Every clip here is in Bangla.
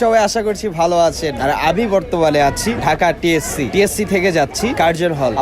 সবাই? আশা করছি ভালো আর আমি বর্তমানে আছি থেকে যাচ্ছি কার্জন হল।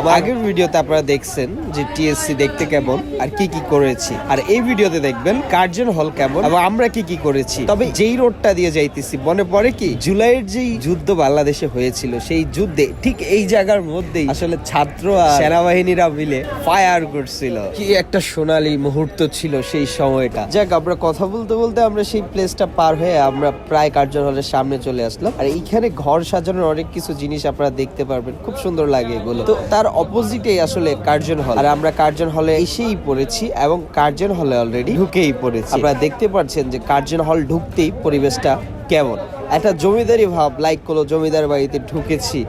আপনারা দেখছেন টিএসসি দেখতে কেমন আর কি কি করেছি। আর এই দেখবেন কার্জন হল কেমন আমরা কি কি করেছি। তবে যেই রোডটা দিয়ে যাইতেছি, মনে পড়ে কি? জুলাইয়ের যেই যুদ্ধ বাংলাদেশে হয়েছিল, সেই যুদ্ধে ঠিক এই জায়গার মধ্যেই আসলে ছাত্র আর সেনাবাহিনীরা মিলে ফায়ার করছিল। কি একটা সোনালী মুহূর্ত ছিল সেই সময়টা। যাক, আমরা কথা বলতে বলতে আমরা সেই প্লেসটা পার হয়ে আমরা প্রায় কার্জন হলের সামনে চলে আসলাম। আর এইখানে ঘর সাজানোর অনেক কিছু জিনিস আপনারা দেখতে পারবেন। খুব সুন্দর লাগে এগুলো। তো তার অপোজিটে আসলে কার্জন হল আর আমরা কার্জন হলে এসেই পড়েছি এবং কার্জন হলে অলরেডি ঢুকেই পড়েছি। আপনারা দেখতে পাচ্ছেন যে কার্জন হল ঢুকতেই পরিবেশটা কেমন। একটা জমিদারি ভাব লাইক করল জমিদার বাড়িতে ঢুকেছি।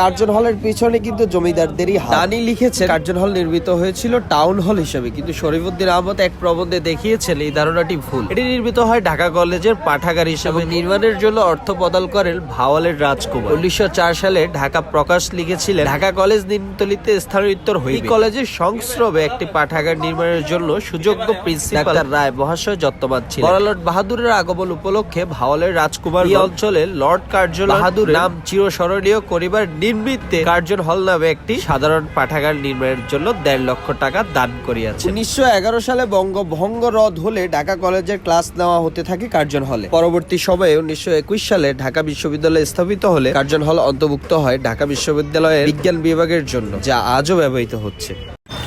কার্জন হলের পিছনে কিন্তু জমিদারদেরই। দানি লিখেছে কার্জন হল নির্মিত হয়েছিল টাউন হল হিসেবে কিন্তু শরীফুদ্দিন আহমদ এক প্রবন্ধে দেখিয়েছেন এই ধারণাটি ভুল। এটি নির্মিত হয় ঢাকা কলেজের পাঠাগার হিসেবে। নির্মাণের জন্য অর্থ প্রদান করেন ভাওয়ালের রাজকুমার। উনিশশো চার সালে ঢাকা প্রকাশ লিখেছিলেন ঢাকা কলেজ নিমতলিতে স্থানান্তর হয়ে কলেজের সংস্রবে একটি পাঠাগার নির্মাণের জন্য সুযোগ্য প্রিন্সিপাল রায় মহাশয় যত্নবান ছিলেন। বড়লট বাহাদুরের আগমন উপলক্ষে ভাওয়ালের রাজকুমার এই অঞ্চলে লর্ড কার্জন বাহাদুর নাম চিরস্মরণীয় করিবার নির্মিত্তে কার্জন হল নামে একটি সাধারণ পাঠাগার নির্মাণের জন্য দেড় লক্ষ টাকা দান করিয়াছে উনিশশো এগারো সালে বঙ্গভঙ্গ রদ হলে ঢাকা কলেজের ক্লাস নেওয়া হতে থাকে কার্জন হলে। পরবর্তী সময়ে উনিশশো একুশ সালে ঢাকা বিশ্ববিদ্যালয় স্থাপিত হলে কার্জন হল অন্তর্ভুক্ত হয় ঢাকা বিশ্ববিদ্যালয়ের বিজ্ঞান বিভাগের জন্য যা আজও ব্যবহৃত হচ্ছে।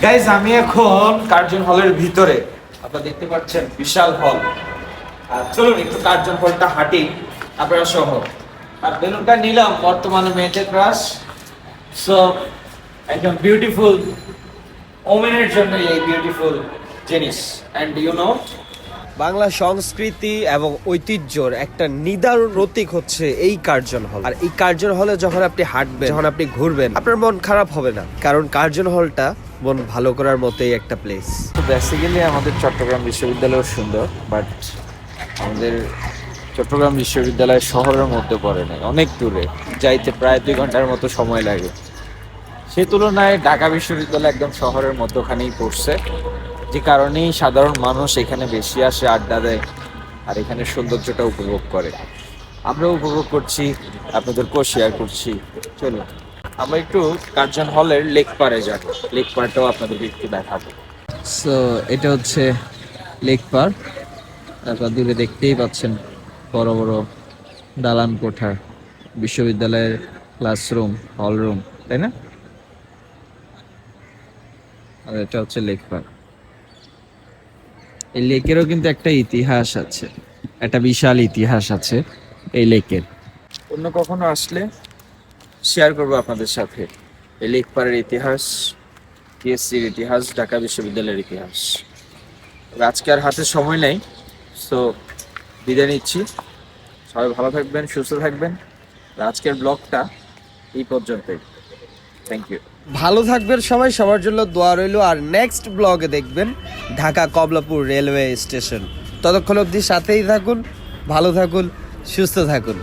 গাইজ আমি এখন কার্জন হলের ভিতরে আপনারা দেখতে পাচ্ছেন বিশাল হল। আর চলুন একটু কার্জন হলটা হাঁটি আপনারা সহ। আর বেলুনটা নিলাম বর্তমানে মেয়েদের ক্রাশ সো একদম বিউটিফুল ওমেনের জন্য এই বিউটিফুল জিনিস। অ্যান্ড ইউ নো বাংলা সংস্কৃতি এবং ঐতিহ্যর একটা নিদারুণ প্রতীক হচ্ছে এই কার্জন হল। আর এই কার্জন হলে যখন আপনি হাঁটবেন যখন আপনি ঘুরবেন আপনার মন খারাপ হবে না। কারণ কার্জন হলটা মন ভালো করার মতোই একটা প্লেস তো বেসিক্যালি আমাদের চট্টগ্রাম বিশ্ববিদ্যালয় সুন্দর বাট আমাদের চট্টগ্রাম বিশ্ববিদ্যালয় শহরের মধ্যে পড়ে নাই, অনেক দূরে। যাইতে প্রায় দুই ঘণ্টার মতো সময় লাগে। সে তুলনায় ঢাকা বিশ্ববিদ্যালয় একদম শহরের মধ্যখানেই পড়ছে। যে কারণেই সাধারণ মানুষ এখানে বেশি আসে, আড্ডা দেয়, আর এখানে সৌন্দর্যটা উপভোগ করে। আমরা উপভোগ করছি আপনাদেরকেও শেয়ার করছি। চলুন, আমরা একটু কার্জন হলের লেক পারে যাব লেক পারটাও আপনাদেরকে একটু দেখাবো। সো এটা হচ্ছে লেক পার্ক তারপর দূরে দেখতেই পাচ্ছেন। বড় বড় দালান কোঠা বিশ্ববিদ্যালয়ের ক্লাসরুম, হলরুম, তাই না? আর এটা হচ্ছে লেক পার্ক এই লেকেরও কিন্তু একটা ইতিহাস আছে, একটা বিশাল ইতিহাস আছে এই লেকের। অন্য কখনো আসলে শেয়ার করব আপনাদের সাথে। এই লেক পাড়ের ইতিহাস টিএসসির ইতিহাস, ঢাকা বিশ্ববিদ্যালয়ের ইতিহাস। আজকে আর হাতে সময় নেই সো বিদায় নিচ্ছি। সবাই ভালো থাকবেন, সুস্থ থাকবেন। আজকের ব্লগটা এই পর্যন্তই। থ্যাংক ইউ ভালো থাকবেন সবাই, সবার জন্য দোয়া রইল। আর নেক্সট ব্লগে দেখবেন ঢাকা কমলাপুর রেলওয়ে স্টেশন ততক্ষণ অবধি সাথেই থাকুন, ভালো থাকুন, সুস্থ থাকুন।